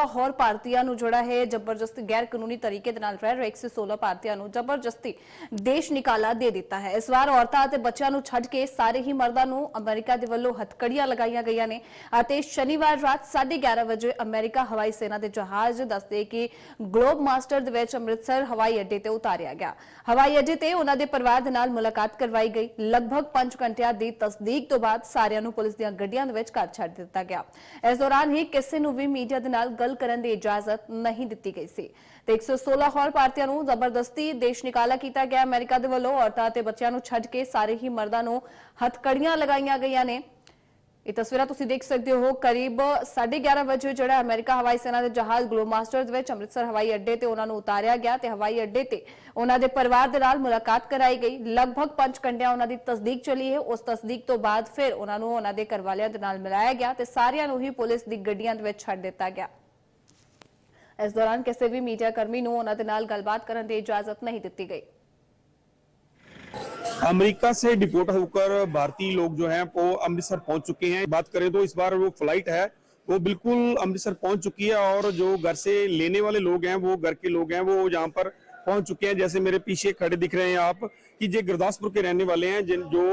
116 ਹੋਰ ਭਾਰਤੀਆਂ ਨੂੰ ਜਿਹੜਾ ਹੈ ਜ਼ਬਰਦਸਤੀ ਗੈਰ ਕਾਨੂੰਨੀ ਤਰੀਕੇ ਦੇ ਨਾਲ ਰਹਿ ਰਹੇ 116 ਭਾਰਤੀਆਂ ਨੂੰ ਜ਼ਬਰਦਸਤੀ ਦੇਸ਼ ਨਿਕਾਲਾ ਦੇ ਦਿੱਤਾ ਹੈ। ਇਸ ਵਾਰ ਔਰਤਾਂ ਅਤੇ ਬੱਚਿਆਂ ਨੂੰ ਛੱਡ ਕੇ ਸਾਰੇ ਹੀ ਮਰਦਾਂ ਨੂੰ ਅਮਰੀਕਾ ਦੇ ਵੱਲੋਂ ਹੱਥਕੜੀਆਂ ਲਗਾਈਆਂ ਗਈਆਂ ਨੇ ਅਤੇ ਸ਼ਨੀਵਾਰ ਰਾਤ 11:30 ਵਜੇ ਅਮਰੀਕਾ ਹਵਾਈ ਸੈਨਾ ਦੇ ਜਹਾਜ਼ ਦੱਸਦੇ ਕਿ ਗਲੋਬ ਮਾਸਟਰ ਦੇ ਵਿੱਚ ਅੰਮ੍ਰਿਤਸਰ ਹਵਾਈ ਅੱਡੇ ਤੇ ਉਤਾਰਿਆ ਗਿਆ। ਹਵਾਈ ਅੱਡੇ ਤੇ ਉਹਨਾਂ ਦੇ ਪਰਿਵਾਰ ਦੇ ਨਾਲ ਮੁਲਾਕਾਤ ਕਰਵਾਈ ਗਈ। ਲਗਭਗ 5 ਘੰਟਿਆਂ ਦੀ ਤਸਦੀਕ ਤੋਂ ਬਾਅਦ ਸਾਰਿਆਂ ਨੂੰ ਪੁਲਿਸ ਦੀਆਂ ਗੱਡੀਆਂ ਦੇ ਵਿੱਚ ਘਰ ਛੱਡ ਦਿੱਤਾ ਗਿਆ। ਇਸ ਦੌਰਾਨ ਹੀ ਕਿਸੇ ਨੂੰ ਵੀ ਮੀਡੀਆ ਦੇ ਨਾਲ ਗੱਲ ਕਰਨ ਦੀ ਇਜਾਜ਼ਤ ਨਹੀਂ ਦਿੱਤੀ ਗਈ ਸੀ। ਤੇ 116 ਹੋਰ ਭਾਰਤੀਆਂ ਨੂੰ ਜ਼ਬਰਦਸਤੀ ਦੇਸ਼ ਨਿਕਾਲਾ ਕੀਤਾ ਗਿਆ ਅਮਰੀਕਾ ਦੇ ਵੱਲੋਂ। ਔਰਤਾਂ ਅਤੇ ਬੱਚਿਆਂ ਨੂੰ ਛੱਡ ਕੇ ਸਾਰੇ ਹੀ ਮਰਦਾਂ ਨੂੰ ਹੱਥਕੜੀਆਂ ਲਗਾਈਆਂ ਗਈਆਂ ਨੇ। ਇਹ ਤਸਵੀਰਾਂ ਤੁਸੀਂ ਦੇਖ ਸਕਦੇ ਹੋ। ਕਰੀਬ 11:30 ਵਜੇ ਜਿਹੜਾ ਅਮਰੀਕਾ ਹਵਾਈ ਸੈਨਾ ਦੇ ਜਹਾਜ਼ ਗਲੋਬ ਮਾਸਟਰ ਦੇ ਵਿੱਚ ਅੰਮ੍ਰਿਤਸਰ ਹਵਾਈ ਅੱਡੇ ਤੇ ਉਹਨਾਂ ਨੂੰ ਉਤਾਰਿਆ ਗਿਆ ਤੇ ਹਵਾਈ ਅੱਡੇ ਤੇ ਉਹਨਾਂ ਦੇ ਪਰਿਵਾਰ ਦੇ ਨਾਲ ਮੁਲਾਕਾਤ ਕਰਾਈ ਗਈ। ਲਗਭਗ 5 ਘੰਟਿਆਂ ਉਹਨਾਂ ਦੀ ਤਸਦੀਕ ਚਲੀ ਹੈ। ਉਸ ਤਸਦੀਕ ਤੋਂ ਬਾਅਦ ਫਿਰ ਉਹਨਾਂ ਨੂੰ ਉਹਨਾਂ ਦੇ ਘਰਵਾਲਿਆਂ ਦੇ ਨਾਲ ਮਿਲਾਇਆ ਗਿਆ ਤੇ ਸਾਰਿਆਂ ਨੂੰ ਹੀ ਪੁਲਿਸ ਦੀ ਗੱਡੀਆਂ ਦੇ ਵਿੱਚ ਛੱਡ ਦਿੱਤਾ ਗਿਆ। ਇਸ ਦੌਰਾਨ ਕਿਸੇ ਵੀ ਮੀਡੀਆ ਕਰਮੀ ਨੂੰ ਉਹਨਾਂ ਦੇ ਨਾਲ ਗੱਲਬਾਤ ਕਰਨ ਦੀ ਇਜਾਜ਼ਤ ਨਹੀਂ ਦਿੱਤੀ ਗਈ अमेरिका से डिपोर्ट होकर भारतीय लोग जो हैं वो अमृतसर पहुंच चुके हैं बात करें तो इस बार वो फ्लाइट है वो बिल्कुल अमृतसर पहुंच चुकी है और जो घर से लेने वाले लोग हैं वो घर के लोग हैं वो यहाँ पर पहुंच चुके हैं जैसे मेरे पीछे खड़े दिख रहे हैं आप कि ये गुरदासपुर के रहने वाले हैं जिन जो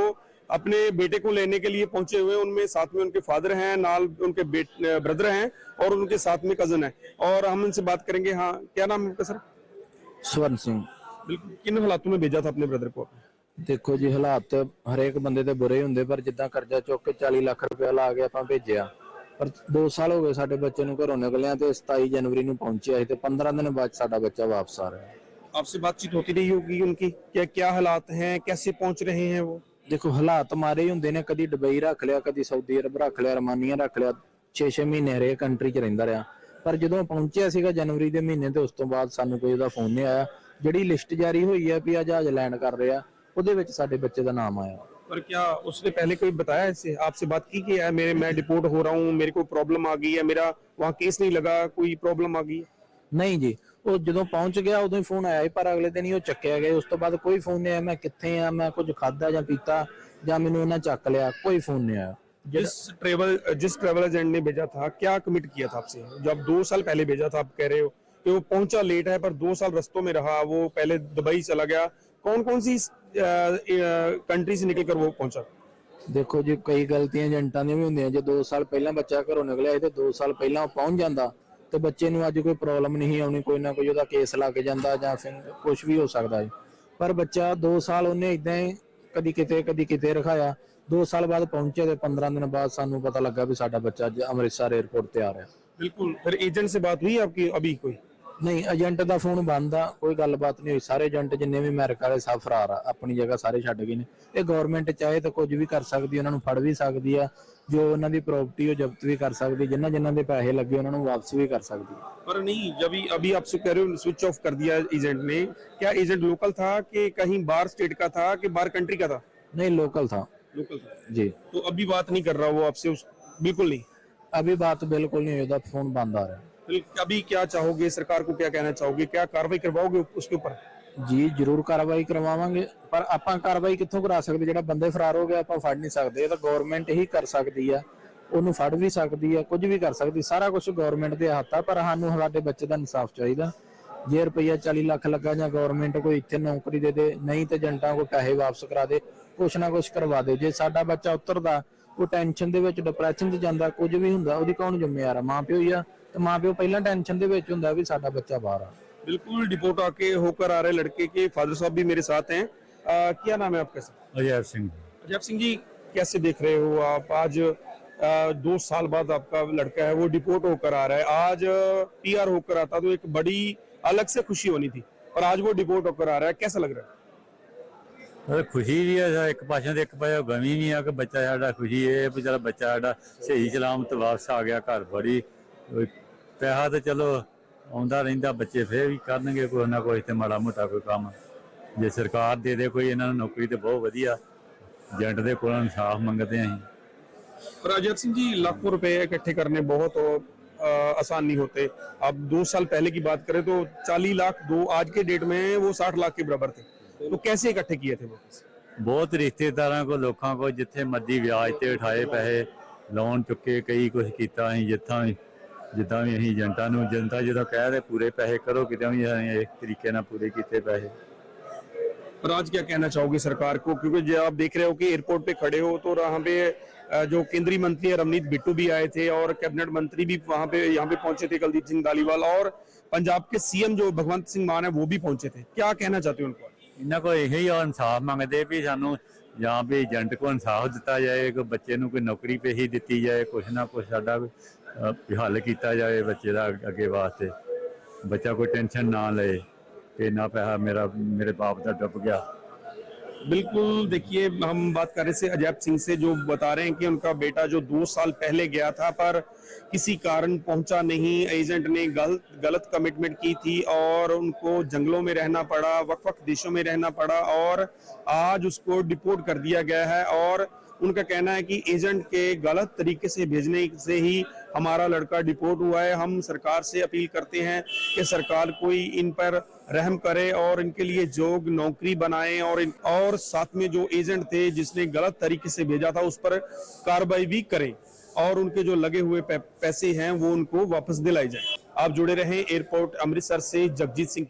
अपने बेटे को लेने के लिए पहुंचे हुए हैं उनमें साथ में उनके फादर हैं नाल उनके ब्रदर हैं और उनके साथ में कजन है और हम इनसे बात करेंगे हाँ क्या नाम है आपका सर ਸਵਰਨ ਸਿੰਘ बिल्कुल किन हालातों में भेजा था अपने ब्रदर को आपने ਦੇਖੋ ਜੀ ਹਾਲਾਤ ਹਰੇਕ ਬੰਦੇ ਤੇ ਬੁਰੇ ਹੀ ਹੁੰਦੇ ਪਰ ਜਿੱਦਾਂ ਕਰਜ਼ਾ ਚੁੱਕ ਕੇ 40 ਲੱਖ ਰੁਪਏ ਲਾ ਕੇ ਆਪਾਂ ਭੇਜਿਆ ਪਰ 2 ਸਾਲ ਹੋ ਗਏ ਸਾਡੇ ਬੱਚੇ ਨੂੰ ਘਰੋਂ ਨਿਕਲਿਆ ਤੇ 27 ਜਨਵਰੀ ਨੂੰ ਪਹੁੰਚਿਆ ਸੀ ਤੇ 15 ਦਿਨ ਬਾਅਦ ਸਾਡਾ ਬੱਚਾ ਵਾਪਸ ਆ ਰਿਹਾ आपसे बातचीत होती रही होगी उनकी क्या क्या हालात हैं कैसे पहुंच रहे हैं वो ਦੇਖੋ ਹਾਲਾਤ ਮਾਰੇ ਹੀ ਹੁੰਦੇ ਨੇ ਕਦੀ ਦੁਬਈ ਰੱਖ ਲਿਆ ਕਦੀ ਸਾਊਦੀ ਅਰਬ ਰੱਖ ਲਿਆ ਰਮਾਨੀਆ ਰੱਖ ਲਿਆ 6-6 ਮਹੀਨੇ ਹਰੇਕ ਕੰਟਰੀ 'ਚ ਰਹਿੰਦਾ ਰਿਹਾ ਪਰ ਜਦੋਂ ਪਹੁੰਚਿਆ ਸੀਗਾ ਜਨਵਰੀ ਦੇ ਮਹੀਨੇ ਤੇ ਉਸ ਤੋਂ ਬਾਅਦ ਸਾਨੂੰ ਕੋਈ ਉਹਦਾ ਫੋਨ ਨਹੀਂ ਆਇਆ ਜਿਹੜੀ ਲਿਸਟ ਜਾਰੀ ਹੋਈ ਹੈ ਵੀ ਆ ਜਹਾਜ਼ ਲੈਂਡ ਕਰ ਰਿਹਾ ਉਹਦੇ ਵਿੱਚ ਸਾਡੇ ਬੱਚੇ ਦਾ ਨਾਮ ਆਇਆ पर क्या उसने पहले कोई बताया ऐसे आपसे बात की कि यार मेरे मैं डिपोर्ट हो रहा हूँ मेरे को प्रॉब्लम आ गई है मेरा वहाँ केस नहीं लगा कोई प्रॉब्लम आ गई है ਨਹੀਂ ਜੀ ਉਹ ਜਦੋਂ ਪਹੁੰਚ ਗਿਆ ਉਦੋਂ ਹੀ ਫੋਨ ਆਇਆ ਸੀ, ਪਰ ਅਗਲੇ ਦਿਨ ਹੀ ਉਹ ਚੱਕਿਆ ਗਿਆ ਉਸ ਤੋਂ ਬਾਅਦ ਕੋਈ ਫੋਨ ਨਹੀਂ ਆਇਆ ਮੈਂ ਕਿੱਥੇ ਆ ਮੈਂ ਕੁਝ ਖਾਦਾ ਜਾਂ ਪੀਤਾ ਜਾਂ ਮੈਨੂੰ ਉਹਨਾਂ ਚੱਕ ਲਿਆ ਕੋਈ ਫੋਨ ਨਹੀਂ ਆਇਆ जिस ट्रेवल जिस ट्रेवल एजेंट ने भेजा था क्या कमिट किया था आपसे जब दो साल पहले भेजा था आप कह रहे हो कि वो पहुंचा लेट है पर दो साल रस्तों में रहा वो पहले दुबई चला गया कौन कौन सी कंट्री से निकल कर वो पहुंचा ਦੇਖੋ ਜੀ ਕਈ ਗਲਤੀਆਂ ਏਜੰਟਾਂ ਦੀਆਂ ਵੀ ਹੁੰਦੀਆਂ ਜੇ 2 ਸਾਲ ਪਹਿਲਾਂ ਬੱਚਾ ਘਰੋਂ ਨਿਕਲਿਆ ਸੀ ਤੇ 2 ਸਾਲ ਪਹਿਲਾਂ ਉਹ ਪਹੁੰਚ ਜਾਂਦਾ ਤੇ ਬੱਚੇ ਨੂੰ ਅੱਜ ਕੋਈ ਪ੍ਰੋਬਲਮ ਨਹੀਂ ਆਉਣੀ ਕੋਈ ਨਾ ਕੋਈ ਉਹਦਾ ਕੇਸ ਲੱਗ ਜਾਂਦਾ ਜਾਂ ਫਿਰ ਕੁਝ ਵੀ ਹੋ ਸਕਦਾ ਹੈ ਪਰ ਬੱਚਾ 2 ਸਾਲ ਉਹਨੇ ਇਦਾਂ ਹੀ ਕਦੀ ਕਿਤੇ ਕਦੀ ਕਿਤੇ ਰਖਾਇਆ। 2 ਸਾਲ ਬਾਅਦ ਪਹੁੰਚੇ ਤੇ 15 ਦਿਨ ਬਾਅਦ ਸਾਨੂੰ ਪਤਾ ਲੱਗਾ ਵੀ ਸਾਡਾ ਬੱਚਾ ਅੱਜ ਅੰਮ੍ਰਿਤਸਰ 에ਅਰਪੋਰਟ ਤੇ ਆ ਰਿਹਾ। बिल्कुल फिर एजेंट से बात हुई आपकी अभी कोई ਨਹੀਂ ਏਜੰਟ ਦਾ ਫੋਨ ਬੰਦ ਆ ਕੋਈ ਗੱਲਬਾਤ ਨਹੀਂ ਹੋਈ। ਸਾਰੇ ਏਜੰਟ ਜਿੰਨੇ ਵੀ ਅਮਰੀਕਾ ਵਾਲੇ ਸਭ ਫਰਾਰ ਆ ਆਪਣੀ ਜਗ੍ਹਾ ਸਾਰੇ ਛੱਡ ਗਏ ਨੇ। ਇਹ ਗਵਰਨਮੈਂਟ ਚਾਹੇ ਤਾਂ ਕੁਝ ਵੀ ਕਰ ਸਕਦੀ ਉਹਨਾਂ ਨੂੰ ਫੜ ਵੀ ਸਕਦੀ ਆ। ਜੋ ਉਹਨਾਂ ਦੀ ਪ੍ਰਾਪਰਟੀ ਉਹ ਜ਼ਬਤ ਵੀ ਕਰ ਸਕਦੀ ਜਿਨ੍ਹਾਂ ਜਿਨ੍ਹਾਂ ਦੇ ਪੈਸੇ ਲੱਗੇ ਉਹਨਾਂ ਨੂੰ ਵਾਪਸ ਵੀ ਕਰ ਸਕਦੀ ਹੈ पर नहीं जब ही अभी आप कह रहे हो स्विच ऑफ कर दिया एजेंट ने क्या एजेंट लोकल था कि कहीं बाहर स्टेट का था कि बाहर कंट्री का था नहीं लोकल था लोकल था जी तो अभी बात नहीं कर रहा वो आपसे उस बिल्कुल नहीं अभी बात बिल्कुल नहीं हुई फोन बंद आ रहा है फिर अभी क्या चाहोगे सरकार को क्या कहना चाहोगे क्या कार्रवाई करवाओगे उसके ऊपर ਜੀ, ਜ਼ਰੂਰ ਕਾਰਵਾਈ ਕਰਵਾਵਾਂਗੇ। ਪਰ ਆਪਾਂ ਕਾਰਵਾਈ ਕਿੱਥੋਂ ਕਰਾ ਸਕਦੇ? ਜਿਹੜਾ ਬੰਦੇ ਫਰਾਰ ਹੋ ਗਏ ਆਪਾਂ ਫੜ ਨਹੀਂ ਸਕਦੇ। ਇਹ ਤਾਂ ਗਵਰਨਮੈਂਟ ਹੀ ਕਰ ਸਕਦੀ ਆ। ਉਹਨੂੰ ਫੜ ਵੀ ਸਕਦੀ ਆ, ਕੁਝ ਵੀ ਕਰ ਸਕਦੀ। ਸਾਰਾ ਕੁਝ ਗਵਰਨਮੈਂਟ ਦੇ ਹੱਥ ਆ, ਪਰ ਸਾਨੂੰ ਸਾਡੇ ਬੱਚੇ ਦਾ ਇਨਸਾਫ ਚਾਹੀਦਾ। ਜੇ ਰੁਪਈਆ 40 ਲੱਖ ਲੱਗਾ ਜਾਂ ਗਵਰਨਮੈਂਟ ਕੋਈ ਇੱਥੇ ਨੌਕਰੀ ਦੇ ਦੇ, ਨਹੀਂ ਤੇ ਏਜੰਟਾਂ ਕੋ ਪੈਸੇ ਵਾਪਸ ਕਰਾ ਦੇ, ਕੁਛ ਨਾ ਕੁਛ ਕਰਵਾ ਦੇ। ਜੇ ਸਾਡਾ ਬੱਚਾ ਉਤਰਦਾ, ਉਹ ਟੈਨਸ਼ਨ ਦੇ ਵਿੱਚ ਡਿਪਰੈਸ਼ਨ 'ਚ ਜਾਂਦਾ, ਕੁਝ ਵੀ ਹੁੰਦਾ, ਉਹਦੀ ਕੌਣ ਜ਼ਿੰਮੇਵਾਰ ਆ? ਮਾਂ ਪਿਓ ਹੀ ਆ, ਤੇ ਮਾਂ ਪਿਓ ਪਹਿਲਾਂ ਟੈਨਸ਼ਨ ਦੇ ਵਿੱਚ ਹੁੰਦਾ ਵੀ ਸਾਡਾ ਬੱਚਾ ਬਾਹਰ ਆ। बिल्कुल डिपोर्ट आके होकर आ रहे लड़के के फादर साहब भी मेरे साथ हैं आ, क्या नाम है आपका सर अजय सिंह अजय सिंह जी कैसे देख रहे हो आप आज आ, दो साल बाद आपका लड़का है वो डिपोर्ट होकर आ रहा है आज पीआर होकर आता तो एक बड़ी अलग से खुशी होनी थी और आज वो डिपोर्ट होकर आ रहा है कैसा लग रहा है ਉਹ ਖੁਸ਼ੀ ਵੀ ਹੈ ਇੱਕ ਪਾਸੇ ਤੇ ਇੱਕ ਪਾਸੇ ਗਮੀ ਵੀ ਆ ਕਿ ਬੱਚਾ ਸਾਡਾ ਖੁਸ਼ੀ ਇਹ ਵੀ ਚਲ ਬੱਚਾ ਸਾਡਾ ਸਹੀ ਸਲਾਮਤ ਵਾਪਸ ਆ ਗਿਆ ਘਰ ਬੜੀ ਉਹ ਪੈਸਾ ਤੇ ਚਲੋ ਆਉਂਦਾ ਰਹਿੰਦਾ ਬੱਚੇ ਫੇਰ ਵੀ ਕਰਨਗੇ ਕੋਈ ਨਾ ਕੋਈ ਤੇ ਮਾੜਾ ਮੋਟਾ ਕੋਈ ਕੰਮ ਜੇ ਸਰਕਾਰ ਦੇ ਦੇ ਕੋਈ ਇਹਨਾਂ ਨੂੰ ਨੌਕਰੀ ਤੇ ਬਹੁਤ ਵਧੀਆ ਏਜੰਟ ਦੇ ਕੋਲੋਂ ਇਨਸਾਫ ਮੰਗਦੇ ਆਂ ਅਸੀਂ पर अजय सिंह जी लाखों रुपए इकट्ठे करने बहुत आ, आसान नहीं होते अब दो साल पहले की बात करें तो 40 लाख दो आज के डेट में वो 60 लाख के बराबर थे तो कैसे इकट्ठे किए थे वो ਬਹੁਤ ਰਿਸ਼ਤੇਦਾਰਾਂ ਕੋ ਲੋਕਾਂ ਕੋ ਜਿੱਥੇ ਮਰਜ਼ੀ ਵਿਆਜ ਤੇ ਉਠਾਏ ਪੈਸੇ ਲੋਨ ਚੁੱਕੇ ਕਈ ਕੁਝ ਕੀਤਾ ਅਸੀਂ ਜਿੱਥਾਂ ਵੀ ਜਿੱਦਾਂ ਵੀ ਅਸੀਂ ਏਜੰਟਾਂ ਨੂੰ ਜਨਤਾ ਜਦੋਂ ਕਹਿ ਰਹੇ ਪੂਰੇ ਪੈਸੇ ਕਰੋ ਕਿਤੇ ਵੀ ਅਸੀਂ ਇਸ ਤਰੀਕੇ ਨਾਲ ਪੂਰੇ ਕੀਤੇ ਪੈਸੇ पर आज क्या कहना चाहोगे सरकार को क्योंकि जब आप देख रहे हो कि एयरपोर्ट पे खड़े हो तो वहाँ पे अ, जो केंद्रीय मंत्री है रवनीत बिट्टू भी आए थे और कैबिनेट मंत्री भी वहाँ पे यहाँ पे पहुंचे थे कुलदीप सिंह धालीवाल और पंजाब के सीएम जो भगवंत सिंह मान है वो भी पहुंचे थे क्या कहना चाहते हो उनको ਇਹਨਾਂ ਕੋਲ ਇਹੀ ਇਨਸਾਫ ਮੰਗਦੇ ਵੀ ਸਾਨੂੰ ਜਾਂ ਵੀ ਏਜੰਟ ਕੋ ਇਨਸਾਫ ਦਿੱਤਾ ਜਾਏ ਕੋਈ ਬੱਚੇ ਨੂੰ ਕੋਈ ਨੌਕਰੀ ਪੇਸ਼ੀ ਦਿੱਤੀ ਜਾਏ ਕੁਛ ਨਾ ਕੁਛ ਸਾਡਾ ਵੀ, ਅਹ, ਵੀ ਹੱਲ ਕੀਤਾ ਜਾਏ ਬੱਚੇ ਦਾ ਅੱਗੇ ਵਾਸਤੇ ਬੱਚਾ ਕੋਈ ਟੈਨਸ਼ਨ ਨਾ ਲਏ ਕਿ ਨਾ ਪੈਸਾ ਮੇਰਾ ਮੇਰੇ ਬਾਪ ਦਾ ਡੁੱਬ ਗਿਆ बिल्कुल देखिए हम बात कर रहे थे अजैब सिंह से जो बता रहे हैं कि उनका बेटा जो दो साल पहले गया था पर किसी कारण पहुंचा नहीं एजेंट ने गलत गलत कमिटमेंट की थी और उनको जंगलों में रहना पड़ा वक्त वक्त देशों में रहना पड़ा और आज उसको डिपोर्ट कर दिया गया है और उनका कहना है कि एजेंट के गलत तरीके से भेजने से ही हमारा लड़का डिपोर्ट हुआ है हम सरकार से अपील करते हैं कि सरकार कोई इन पर रहम करे और इनके लिए जोग नौकरी बनाए और इन, और साथ में जो एजेंट थे जिसने गलत तरीके से भेजा था उस पर कार्रवाई भी करे और उनके जो लगे हुए पैसे हैं वो उनको वापस दिलाए जाए। आप जुड़े रहें एयरपोर्ट अमृतसर से जगजीत सिंह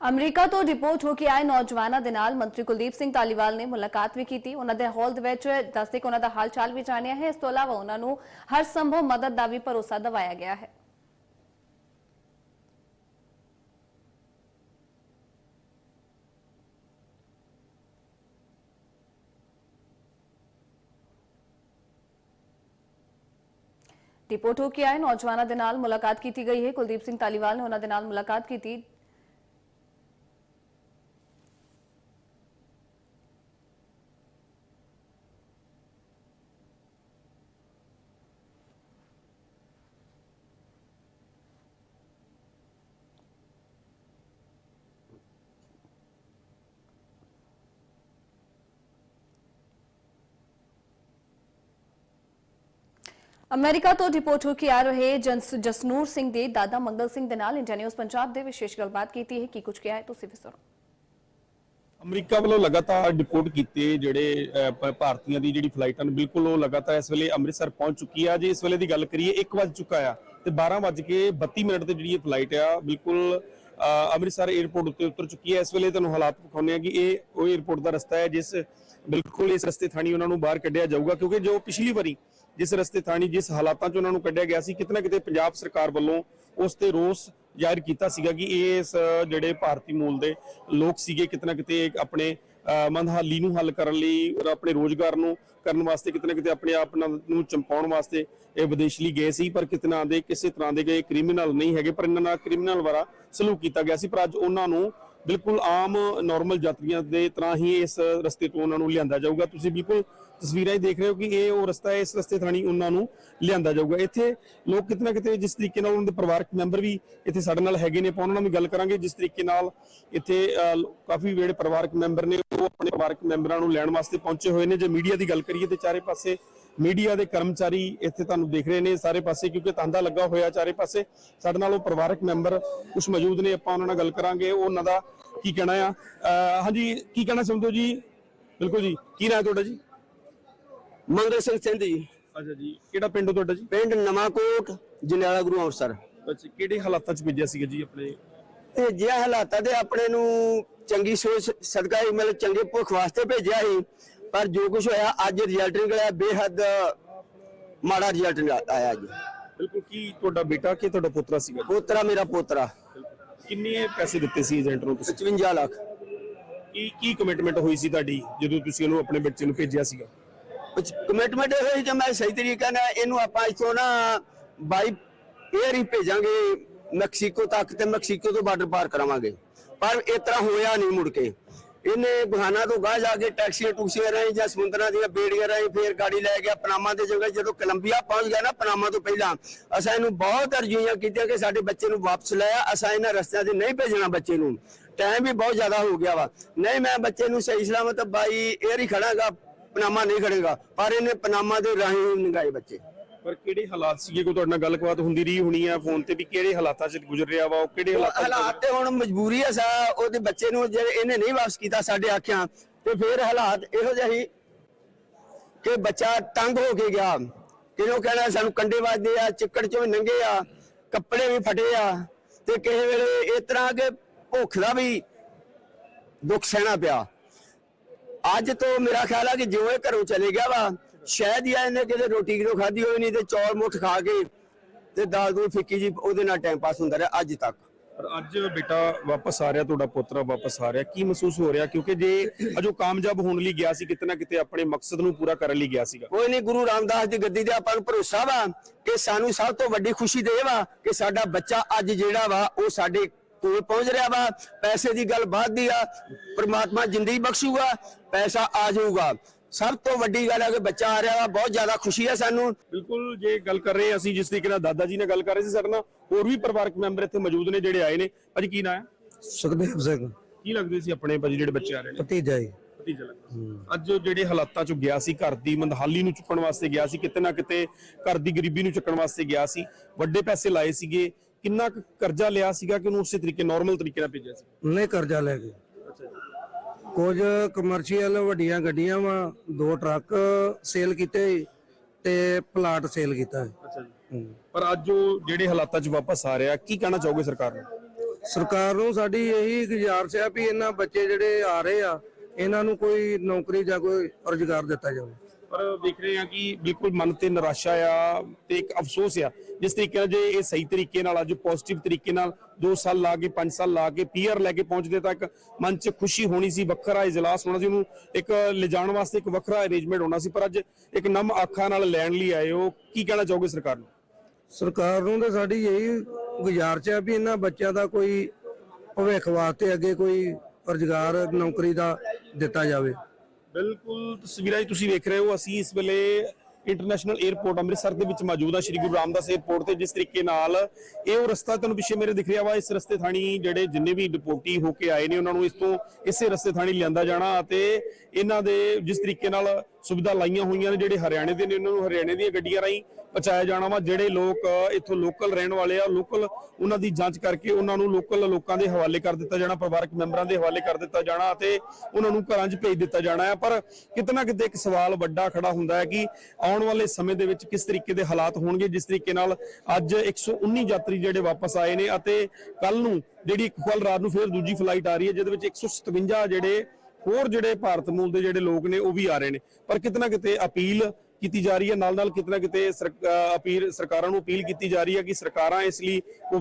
ਅਮਰੀਕਾ ਤੋਂ ਰਿਪੋਰਟ ਹੋ ਕੇ ਆਏ ਨੌਜਵਾਨਾਂ ਦੇ ਨਾਲ ਮੰਤਰੀ ਕੁਲਦੀਪ ਸਿੰਘ ਧਾਲੀਵਾਲ ਨੇ ਮੁਲਾਕਾਤ ਵੀ ਕੀਤੀ। ਉਹਨਾਂ ਦੇ ਹੌਲ ਦੇ ਵਿੱਚ ਦੱਸਦੇ ਕਿ ਉਹਨਾਂ ਦਾ ਹਾਲ ਵੀ ਜਾਣਿਆ ਹੈ। ਇਸ ਤੋਂ ਇਲਾਵਾ ਉਹਨਾਂ ਨੂੰ ਹਰ ਸੰਭਵ ਮਦਦ ਦਾ ਵੀ ਭਰੋਸਾ ਦਿਵਾਇਆ ਗਿਆ ਹੈ। ਰਿਪੋਰਟ ਹੋ ਕੇ ਆਏ ਨੌਜਵਾਨਾਂ ਦੇ ਨਾਲ ਮੁਲਾਕਾਤ ਕੀਤੀ ਗਈ ਹੈ। ਕੁਲਦੀਪ ਸਿੰਘ ਧਾਲੀਵਾਲ ਨੇ ਉਹਨਾਂ ਦੇ ਨਾਲ ਮੁਲਾਕਾਤ ਕੀਤੀ। ਅਮਰੀਕਾ ਤੋਂ ਰਿਪੋਰਟ ਹੋ ਕੇ ਆ ਰਹੇ ਜਸਨੂਰ ਸਿੰਘ ਦੇ ਦਾਦਾ ਮੰਗਲ ਸਿੰਘ ਦੇ ਨਾਲ ਇੰਡੀਆ ਨਿਊਜ਼ ਪੰਜਾਬ ਦੇ ਵਿਸ਼ੇਸ਼ ਗੱਲਬਾਤ ਕੀਤੀ ਹੈ। ਕੀ ਕੁਝ ਕਿਹਾ ਹੈ, ਤੁਸੀਂ ਵੀ ਸੁਣੋ। ਅਮਰੀਕਾ ਵੱਲੋਂ ਲਗਾਤਾਰ ਡਿਪੋਰਟ ਕੀਤੇ ਜਿਹੜੇ ਭਾਰਤੀਆਂ ਦੀ ਜਿਹੜੀ ਫਲਾਈਟਾਂ ਨੇ, ਬਿਲਕੁਲ ਉਹ ਲਗਾਤਾਰ ਇਸ ਵੇਲੇ ਅੰਮ੍ਰਿਤਸਰ ਪਹੁੰਚ ਚੁੱਕੀ ਆ। ਜੇ ਇਸ ਵੇਲੇ ਦੀ ਗੱਲ ਕਰੀਏ 1 ਵਜ ਚੁੱਕਾ ਆ ਤੇ 12 ਵਜ ਕੇ 32 ਮਿੰਟ ਤੇ ਜਿਹੜੀ ਇਹ ਫਲਾਈਟ ਆ, ਬਿਲਕੁਲ ਅੰਮ੍ਰਿਤਸਰ 에ਅਰਪੋਰਟ ਉੱਤੇ ਉਤਰ ਚੁੱਕੀ ਹੈ। ਇਸ ਵੇਲੇ ਤੁਹਾਨੂੰ ਹਾਲਾਤ ਵਿਖਾਉਂਦੇ ਆ ਕਿ ਇਹ ਉਹ 에ਅਰਪੋਰਟ ਦਾ ਰਸਤਾ ਹੈ, ਜਿਸ ਬਿਲਕੁਲ ਇਸ ਰਸਤੇ ਥਾਣੀ ਉਹਨਾਂ ਨੂੰ ਬਾਹਰ ਕੱਢਿਆ ਜਾਊਗਾ, ਕਿਉਂਕਿ ਜੋ ਪਿਛਲੀ ਵਾਰੀ ਜਿਸ ਰਸਤੇ ਥਾਣੀ ਜਿਸ ਹਾਲਾਤਾਂ 'ਚ ਉਹਨਾਂ ਨੂੰ ਕੱਢਿਆ ਗਿਆ ਸੀ, ਕਿਤੇ ਨਾ ਕਿਤੇ ਪੰਜਾਬ ਸਰਕਾਰ ਵੱਲੋਂ ਉਸ ਤੇ ਰੋਸ ਜ਼ਾਹਿਰ ਕੀਤਾ ਸੀਗਾ ਕਿ ਇਹ ਜਿਹੜੇ ਭਾਰਤੀ ਮੂਲ ਦੇ ਲੋਕ ਸੀਗੇ, ਕਿਤੇ ਨਾ ਕਿਤੇ ਆਪਣੇ ਮੰਦਹਾਲੀ ਨੂੰ ਹੱਲ ਕਰਨ ਲਈ ਔਰ ਆਪਣੇ ਰੋਜ਼ਗਾਰ ਨੂੰ ਕਰਨ ਵਾਸਤੇ ਕਿਤੇ ਨਾ ਕਿਤੇ ਆਪਣੇ ਆਪ ਨੂੰ ਚਮਕਾਉਣ ਵਾਸਤੇ ਇਹ ਵਿਦੇਸ਼ ਲਈ ਗਏ ਸੀ, ਪਰ ਕਿਤੇ ਨਾ ਦੇ ਕਿਸੇ ਤਰ੍ਹਾਂ ਦੇ ਗਏ ਕ੍ਰਿਮੀਨਲ ਨਹੀਂ ਹੈਗੇ, ਪਰ ਇਹਨਾਂ ਨਾਲ ਕ੍ਰਿਮੀਨਲ ਵਾਰਾ ਸਲੂਕ ਕੀਤਾ ਗਿਆ ਸੀ। ਪਰ ਅੱਜ ਉਹਨਾਂ ਨੂੰ ਬਿਲਕੁਲ ਆਮ ਨਾਰਮਲ ਯਾਤਰੀਆਂ ਦੇ ਤਰ੍ਹਾਂ ਹੀ ਇਸ ਰਸਤੇ ਤੋਂ ਉਹਨਾਂ ਨੂੰ ਲਿਆਂਦਾ ਜਾਊਗਾ। ਤੁਸੀਂ ਬਿਲਕੁਲ ਤਸਵੀਰਾਂ ਹੀ ਦੇਖ ਰਹੇ ਹੋ ਕਿ ਇਹ ਉਹ ਰਸਤਾ ਹੈ, ਇਸ ਰਸਤੇ ਥਾਣੀ ਉਹਨਾਂ ਨੂੰ ਲਿਆਂਦਾ ਜਾਊਗਾ। ਇੱਥੇ ਲੋਕ ਕਿਤੇ ਨਾ ਕਿਤੇ ਜਿਸ ਤਰੀਕੇ ਨਾਲ ਉਹਨਾਂ ਦੇ ਪਰਿਵਾਰਕ ਮੈਂਬਰ ਵੀ ਇੱਥੇ ਸਾਡੇ ਨਾਲ ਹੈਗੇ ਨੇ, ਆਪਾਂ ਉਹਨਾਂ ਨਾਲ ਵੀ ਗੱਲ ਕਰਾਂਗੇ। ਜਿਸ ਤਰੀਕੇ ਨਾਲ ਇੱਥੇ ਕਾਫੀ ਜਿਹੜੇ ਪਰਿਵਾਰਕ ਮੈਂਬਰ ਨੇ, ਉਹ ਆਪਣੇ ਪਰਿਵਾਰਕ ਮੈਂਬਰਾਂ ਨੂੰ ਲੈਣ ਵਾਸਤੇ ਪਹੁੰਚੇ ਹੋਏ ਨੇ। ਜੇ ਮੀਡੀਆ ਦੀ ਗੱਲ ਕਰੀਏ ਤੇ ਚਾਰੇ ਪਾਸੇ ਮੀਡੀਆ ਦੇ ਕਰਮਚਾਰੀ ਇੱਥੇ ਤੁਹਾਨੂੰ ਦੇਖ ਰਹੇ ਨੇ ਸਾਰੇ ਪਾਸੇ, ਕਿਉਂਕਿ ਤਾਂਦਾ ਲੱਗਾ ਹੋਇਆ ਚਾਰੇ ਪਾਸੇ। ਸਾਡੇ ਨਾਲ ਉਹ ਪਰਿਵਾਰਕ ਮੈਂਬਰ ਕੁਝ ਮੌਜੂਦ ਨੇ, ਆਪਾਂ ਉਹਨਾਂ ਨਾਲ ਗੱਲ ਕਰਾਂਗੇ। ਉਹਨਾਂ ਦਾ ਕੀ ਕਹਿਣਾ ਆ? ਹਾਂਜੀ, ਕੀ ਕਹਿਣਾ ਸਮਝੋ ਜੀ? ਬਿਲਕੁਲ ਜੀ। ਕੀ ਨਾਂ ਹੈ ਤੁਹਾਡਾ ਜੀ? ਮੰਗਲ ਸਿੰਘ ਸਿੰਘ ਜੀ। ਅੱਛਾ ਜੀ ਕਿਹੜਾ ਪਿੰਡ ਤੁਹਾਡਾ ਜੀ? ਪਿੰਡ ਨਵਾਂਕੋਟ ਜਨਿਆਲਾ ਗੁਰੂ ਅੰਮ੍ਰਿਤਸਰ। ਅੱਛਾ ਕਿਹੜੇ ਹਾਲਾਤਾਂ 'ਚ ਭੇਜਿਆ ਸੀਗਾ ਜੀ ਆਪਣੇ? ਜੇ ਹਾਲਾਤਾਂ ਦੇ ਆਪਣੇ ਨੂੰ ਚੰਗੀ ਸੋਚ ਸਦਕਾ ਹੀ ਮਤਲਬ ਚੰਗੇ ਭੁੱਖ ਵਾਸਤੇ ਭੇਜਿਆ ਸੀ। ਪਰ ਜੋ ਕੁਝ ਹੋਇਆ ਅੱਜ ਰਿਜ਼ਲਟ ਨਿਕਲਿਆ ਬੇਹੱਦ ਮਾੜਾ ਰਿਜ਼ਲਟ ਆਇਆ ਅੱਜ। ਬਿਲਕੁਲ ਕੀ ਤੁਹਾਡਾ ਬੇਟਾ ਕਿ ਤੁਹਾਡਾ ਪੁੱਤਰਾ ਸੀਗਾ? ਪੋਤਰਾ ਮੇਰਾ ਪੋਤਰਾ। ਕਿੰਨੇ ਪੈਸੇ ਦਿੱਤੇ ਸੀ ਏਜੰਟ ਨੂੰ ਤੁਸੀਂ? 55 ਲੱਖ। ਕੀ ਕੀ ਕਮਿਟਮੈਂਟ ਹੋਈ ਸੀ ਤੁਹਾਡੀ ਜਦੋਂ ਤੁਸੀਂ ਉਹਨੂੰ ਆਪਣੇ ਬੱਚੇ ਨੂੰ ਭੇਜਿਆ ਸੀਗਾ? ਕਮਿਟਮੈਂਟ ਇਹ ਹੋਈ ਕਿ ਮੈਂ ਸਹੀ ਤਰੀਕੇ ਨਾਲ ਇਹਨੂੰ ਆਪਾਂ ਇੱਥੋਂ ਨਾ ਬਾਈ 에ਅਰ ਹੀ ਭੇਜਾਂਗੇ ਮੈਕਸੀਕੋ ਤੱਕ ਤੇ ਮੈਕਸੀਕੋ ਤੋਂ ਬਾਰਡਰ ਪਾਰ ਕਰਾਵਾਂਗੇ ਪਰ ਇਸ ਤਰ੍ਹਾਂ ਹੋਇਆ ਨਹੀਂ ਮੁੜ ਕੇ ਇਹਨੇ ਗੁਹਾਨਾ ਤੋਂ ਗਾਹ ਜਾ ਕੇ ਟੈਕਸੀਆਂ ਟੂਕਸੀਆਂ ਰਾਹੀਂ ਜਾਂ ਸਮੁੰਦਰਾਂ ਦੀਆਂ ਬੇੜੀਆਂ ਰਾਹੀਂ ਫੇਰ ਗਾੜੀ ਲੈ ਗਿਆ ਪਨਾਮਾ ਦੇ ਜਗ੍ਹਾ ਜਦੋਂ ਕੋਲੰਬੀਆ ਪਹੁੰਚ ਗਿਆ ਨਾ ਪਨਾਮਾ ਤੋਂ ਪਹਿਲਾਂ ਅਸਾਂ ਇਹਨੂੰ ਬਹੁਤ ਅਰਜ਼ੀਆਂ ਕੀਤੀਆਂ ਕਿ ਸਾਡੇ ਬੱਚੇ ਨੂੰ ਵਾਪਸ ਲੈ ਆ ਅਸਾਂ ਇਹਨਾਂ ਰਸਤਿਆਂ 'ਤੇ ਨਹੀਂ ਭੇਜਣਾ ਬੱਚੇ ਨੂੰ ਟਾਈਮ ਵੀ ਬਹੁਤ ਜ਼ਿਆਦਾ ਹੋ ਗਿਆ ਵਾ ਨਹੀਂ ਮੈਂ ਬੱਚੇ ਨੂੰ ਸਹੀ ਸਲਾਮਤ ਬਾਈ 에ਅਰ ਹੀ ਖੜਾਗਾ ਪਨਾਮਾ ਨਹੀਂ ਖੜੇਗਾ ਪਰ ਇਹਨੇ ਪਨਾਮਾ ਦੇ ਰਾਹੀਂ ਨਿਗਾਏ ਬੱਚੇ। ਪਰ ਕਿਹੜੇ ਹਾਲਾਤ ਸੀਗੇ? ਕੋਈ ਤੁਹਾਡੇ ਨਾਲ ਗੱਲਬਾਤ ਹੁੰਦੀ ਰਹੀ ਹੋਣੀ ਆ ਫੋਨ ਤੇ ਵੀ ਕਿਹੜੇ ਹਾਲਾਤਾਂ 'ਚ ਗੁਜ਼ਰ ਰਿਹਾ ਵਾ ਉਹ ਕਿਹੜੇ ਹਾਲਾਤਾਂ ਹਾਲਾਤ ਤੇ ਹੁਣ ਮਜਬੂਰੀ ਆ ਸਾ ਉਹਦੇ ਬੱਚੇ ਨੂੰ ਜੇ ਇਹਨੇ ਨਹੀਂ ਵਾਪਸ ਕੀਤਾ ਸਾਡੇ ਆਖਿਆਂ ਤੇ ਫਿਰ ਹਾਲਾਤ ਇਹੋ ਜਿਹੇ ਸੀ ਕਿ ਬੱਚਾ ਤੰਗ ਹੋ ਕੇ ਗਿਆ। ਕਿਹਨੂੰ ਕਹਿਣਾ ਸਾਨੂੰ ਕੰਡੇ ਵੱਜਦੇ ਆ ਚਿੱਕੜ ਚੋਂ ਵੀ ਨੰਗੇ ਆ ਕੱਪੜੇ ਵੀ ਫਟੇ ਆ ਤੇ ਕਿਸੇ ਵੇਲੇ ਇਸ ਤਰ੍ਹਾਂ ਕਿ ਭੁੱਖ ਦਾ ਵੀ ਦੁੱਖ ਸਹਿਣਾ ਪਿਆ। ਅੱਜ ਤੋਂ ਮੇਰਾ ਖਿਆਲ ਆ ਕਿ ਜਿਉਂ ਇਹ ਘਰੋਂ ਚਲੇ ਗਿਆ ਵਾ ਸ਼ਾਇਦ ਹੀ ਇਹਨੇ ਕਿਤੇ ਰੋਟੀ ਕਿਲੋ ਖਾਧੀ ਹੋਈ ਨਹੀਂ ਤੇ ਚੌਲ ਮੁੱਠ ਖਾ ਕੇ ਤੇ ਦਾਲ ਦੂਲ ਫਿੱਕੀ ਜੀ ਉਹਦੇ ਨਾਲ ਟਾਈਮ ਪਾਸ ਹੁੰਦਾ ਰਿਹਾ ਅੱਜ ਤੱਕ। ਪਰ ਅੱਜ ਬੇਟਾ ਵਾਪਸ ਆ ਰਿਹਾ ਤੁਹਾਡਾ ਪੁੱਤਰ ਵਾਪਸ ਆ ਰਿਹਾ। ਕੀ ਮਹਿਸੂਸ ਹੋ ਰਿਹਾ? ਕਿਉਂਕਿ ਜੇ ਅਜੋ ਕਾਮਯਾਬ ਹੋਣ ਲਈ ਗਿਆ ਸੀ ਕਿਤੇ ਨਾ ਕਿਤੇ ਆਪਣੇ ਮਕਸਦ ਨੂੰ ਪੂਰਾ ਕਰਨ ਲਈ ਗਿਆ ਸੀਗਾ। ਕੋਈ ਨਹੀਂ ਗੁਰੂ ਰਾਮਦਾਸ ਦੀ ਗੱਦੀ ਤੇ ਆਪਾਂ ਨੂੰ ਭਰੋਸਾ ਵਾ ਕਿ ਸਾਨੂੰ ਸਭ ਤੋਂ ਵੱਡੀ ਖੁਸ਼ੀ ਇਹ ਵਾ ਕਿ ਸਾਡਾ ਬੱਚਾ ਅੱਜ ਜਿਹੜਾ ਵਾ ਉਹ ਸਾਡੇ ਕੋਲ ਪਹੁੰਚ ਰਿਹਾ ਵਾ ਪੈਸੇ ਦੀ ਗੱਲ ਬਾਅਦ ਦੀ ਆ ਪ੍ਰਮਾਤਮਾ ਜ਼ਿੰਦਗੀ ਬਖਸ਼ੂਗਾ ਪੈਸਾ ਆ ਜਾਊਗਾ। ਸਭ ਤੋਂ ਵੱਡੀ ਗੱਲ ਹੈ ਕਿ ਬੱਚਾ ਆ ਰਿਹਾ ਵਾ ਬਹੁਤ ਜ਼ਿਆਦਾ ਖੁਸ਼ੀ ਹੈ ਸਾਨੂੰ। ਬਿਲਕੁਲ ਜੇ ਗੱਲ ਕਰ ਰਹੇ ਅਸੀਂ ਜਿਸ ਤਰੀਕੇ ਨਾਲ ਦਾਦਾ ਜੀ ਨਾਲ ਗੱਲ ਕਰ ਰਹੇ ਸੀ ਸਾਡੇ ਨਾਲ ਹੋਰ ਵੀ ਪਰਿਵਾਰਕ ਮੈਂਬਰ ਇੱਥੇ ਮੌਜੂਦ ਨੇ ਜਿਹੜੇ ਆਏ ਨੇ। ਭਾਜੀ ਕੀ ਨਾਂ ਹੈ? ਸੁਖਦੇਵ ਸਿੰਘ। ਕੀ ਲੱਗਦੇ ਸੀ ਆਪਣੇ ਭਾਜੀ ਜਿਹੜੇ ਬੱਚੇ ਆ ਰਹੇ ਨੇ? ਭਤੀਜਾ ਜੀ। ਭਤੀਜਾ ਲੱਗਦਾ ਅੱਜ ਉਹ ਜਿਹੜੇ ਹਾਲਾਤਾਂ ਚੋਂ ਗਿਆ ਸੀ ਘਰ ਦੀ ਮੰਦਹਾਲੀ ਨੂੰ ਚੁੱਕਣ ਵਾਸਤੇ ਗਿਆ ਸੀ ਕਿਤੇ ਨਾ ਕਿਤੇ ਘਰ ਦੀ ਗਰੀਬੀ ਨੂੰ ਚੁੱਕਣ ਵਾਸਤੇ ਗਿਆ ਸੀ। ਵੱਡੇ ਪੈਸੇ ਲਾਏ ਸੀਗੇ ਕਿੰਨਾ ਕੁ ਕਰਜ਼ਾ ਲਿਆ ਸੀਗਾ ਕਿ ਉਹਨੂੰ ਉਸੇ ਤਰੀਕੇ ਨਾਰਮਲ ਤਰੀਕੇ ਨਾਲ ਭੇਜਿਆ ਸੀ? ਨਹੀਂ ਕਰਜ਼ਾ ਲੈ ਕੇ। ਕੁਝ ਕਮਰਸ਼ੀਅਲ ਵੱਡੀਆਂ ਗੱਡੀਆਂ ਵਾ ਦੋ ਟਰੱਕ ਸੇਲ ਕੀਤੇ ਤੇ ਪਲਾਟ ਸੇਲ ਕੀਤਾ। ਅੱਛਾ ਜੀ। ਪਰ ਅੱਜ ਉਹ ਜਿਹੜੇ ਹਾਲਾਤਾਂ 'ਚ ਵਾਪਸ ਆ ਰਿਹਾ ਕੀ ਕਹਿਣਾ ਚਾਹੋਗੇ ਸਰਕਾਰ ਨੂੰ? ਸਰਕਾਰ ਨੂੰ ਸਾਡੀ ਇਹੀ ਗੁਜ਼ਾਰਿਸ਼ ਹੈ ਵੀ ਇਹਨਾਂ ਬੱਚੇ ਜਿਹੜੇ ਆ ਰਹੇ ਆ ਇਹਨਾਂ ਨੂੰ ਕੋਈ ਨੌਕਰੀ ਜਾਂ ਕੋਈ ਰੁਜ਼ਗਾਰ ਦਿੱਤਾ ਜਾਵੇ। ਪਰ ਦੇਖ ਰਹੇ ਹਾਂ ਕਿ ਬਿਲਕੁਲ ਮਨ ਤੇ ਨਿਰਾਸ਼ਾ ਆ ਤੇ ਇੱਕ ਅਫਸੋਸ ਆ। ਜਿਸ ਤਰੀਕੇ ਨਾਲ ਜੇ ਇਹ ਸਹੀ ਤਰੀਕੇ ਨਾਲ, ਅੱਜ ਪੋਜ਼ਿਟਿਵ ਤਰੀਕੇ ਨਾਲ 2 ਸਾਲ ਲਾ ਕੇ 5 ਸਾਲ ਲਾ ਕੇ ਪੀਆਰ ਲੈ ਕੇ ਪਹੁੰਚਦੇ ਤਾਂ ਮਨ 'ਚ ਖੁਸ਼ੀ ਹੋਣੀ ਸੀ, ਵੱਖਰਾ ਇਜਲਾਸ ਹੋਣਾ ਸੀ, ਉਹਨੂੰ ਇੱਕ ਲਿਜਾਣ ਵਾਸਤੇ ਇੱਕ ਵੱਖਰਾ ਅਰੇਂਜਮੈਂਟ ਹੋਣਾ ਸੀ, ਪਰ ਅੱਜ ਇੱਕ ਨਮ ਆਖਾਂ ਨਾਲ ਲੈਣ ਲਈ ਆਏ ਹੋ। ਕੀ ਕਹਿਣਾ ਚਾਹੋਗੇ ਸਰਕਾਰ ਨੂੰ? ਸਰਕਾਰ ਨੂੰ ਤਾਂ ਸਾਡੀ ਇਹੀ ਗੁਜ਼ਾਰਿਸ਼ ਹੈ ਵੀ ਇਹਨਾਂ ਬੱਚਿਆਂ ਦਾ ਕੋਈ ਭਵਿੱਖ ਵਾਸਤੇ ਅੱਗੇ ਕੋਈ ਰੁਜ਼ਗਾਰ, ਨੌਕਰੀ ਦਾ ਦਿੱਤਾ ਜਾਵੇ। ਬਿਲਕੁਲ ਤਸਵੀਰਾਂ 'ਚ ਤੁਸੀਂ ਵੇਖ ਰਹੇ ਹੋ, ਅਸੀਂ ਇਸ ਵੇਲੇ ਇੰਟਰਨੈਸ਼ਨਲ 에ਅਰਪੋਰਟ ਅੰਮ੍ਰਿਤਸਰ ਦੇ ਵਿੱਚ ਮੌਜੂਦ ਹਾਂ, ਸ਼੍ਰੀ ਗੁਰੂ ਰਾਮਦਾਸ 에ਅਰਪੋਰਟ ਤੇ, ਜਿਸ ਤਰੀਕੇ ਨਾਲ ਇਹ ਉਹ ਰਸਤਾ ਤੁਹਾਨੂੰ ਪਿੱਛੇ ਮੇਰੇ ਦਿਖ ਰਿਹਾ ਵਾ, ਇਸ ਰਸਤੇ ਥਾਣੀ ਜਿਹੜੇ ਜਿੰਨੇ ਵੀ ਡਿਪੋਰਟੀ ਹੋ ਕੇ ਆਏ ਨੇ, ਉਹਨਾਂ ਨੂੰ ਇਸ ਤੋਂ ਇਸੇ ਰਸਤੇ ਥਾਣੀ ਲਿਆਂਦਾ ਜਾਣਾ ਅਤੇ ਇਹਨਾਂ ਦੇ ਜਿਸ ਤਰੀਕੇ ਨਾਲ ਸੁਵਿਧਾ ਲਾਈਆਂ ਹੋਈਆਂ ਨੇ, ਜਿਹੜੇ ਹਰਿਆਣੇ ਦੇ ਨੇ, ਉਹਨਾਂ ਨੂੰ ਹਰਿਆਣੇ ਦੀਆਂ ਗੱਡੀਆਂ ਰਾਹੀਂ ਪਹੁੰਚਾਇਆ ਜਾਣਾ ਵਾ, ਜਿਹੜੇ ਲੋਕ ਇੱਥੋਂ ਲੋਕਲ ਰਹਿਣ ਵਾਲੇ ਆ ਲੋਕਲ ਉਹਨਾਂ ਦੀ ਜਾਂਚ ਕਰਕੇ ਉਹਨਾਂ ਨੂੰ ਲੋਕਲ ਲੋਕਾਂ ਦੇ ਹਵਾਲੇ ਕਰ ਦਿੱਤਾ ਜਾਣਾ, ਪਰਿਵਾਰਕ ਮੈਂਬਰਾਂ ਦੇ ਹਵਾਲੇ ਕਰ ਦਿੱਤਾ ਜਾਣਾ ਅਤੇ ਉਹਨਾਂ ਨੂੰ ਘਰਾਂ 'ਚ ਭੇਜ ਦਿੱਤਾ ਜਾਣਾ ਹੈ ਪਰ ਕਿਤੇ ਕਿਤੇ ਇੱਕ ਸਵਾਲ ਵੱਡਾ ਖੜਾ ਹੁੰਦਾ ਹੈ ਕਿ ਆਉਣ ਵਾਲੇ ਸਮੇਂ ਦੇ ਵਿੱਚ ਕਿਸ ਤਰੀਕੇ ਦੇ ਹਾਲਾਤ ਹੋਣਗੇ, ਜਿਸ ਤਰੀਕੇ ਨਾਲ ਅੱਜ 119 ਯਾਤਰੀ ਜਿਹੜੇ ਵਾਪਸ ਆਏ ਨੇ ਅਤੇ ਕੱਲ ਨੂੰ ਜਿਹੜੀ ਕੱਲ ਰਾਤ ਨੂੰ ਫਿਰ ਦੂਜੀ ਫਲਾਈਟ ਆ ਰਹੀ ਹੈ, ਜਿਹਦੇ ਵਿੱਚ 157 ਜਿਹੜੇ ਹੋਰ ਜਿਹੜੇ ਭਾਰਤ ਮੂਲ ਦੇ ਜਿਹੜੇ ਲੋਕ ਨੇ, ਉਹ ਵੀ ਆ ਰਹੇ ਨੇ। ਪਰ ਕਿਤੇ ਨਾ ਕਿਤੇ ਅਪੀਲ ਕੀਤੀ ਜਾ ਰਹੀ ਹੈ। ਨਾਲ ਨਾਲ ਕਿਤੇ ਨਾ ਕਿਤੇ ਸਰਕ- ਅਪੀਲ ਸਰਕਾਰਾਂ ਨੂੰ ਅਪੀਲ ਕੀਤੀ ਜਾ ਰਹੀ ਹੈ ਕਿ ਸਰਕਾਰਾਂ ਇਸ ਲਈ ਕੋਈ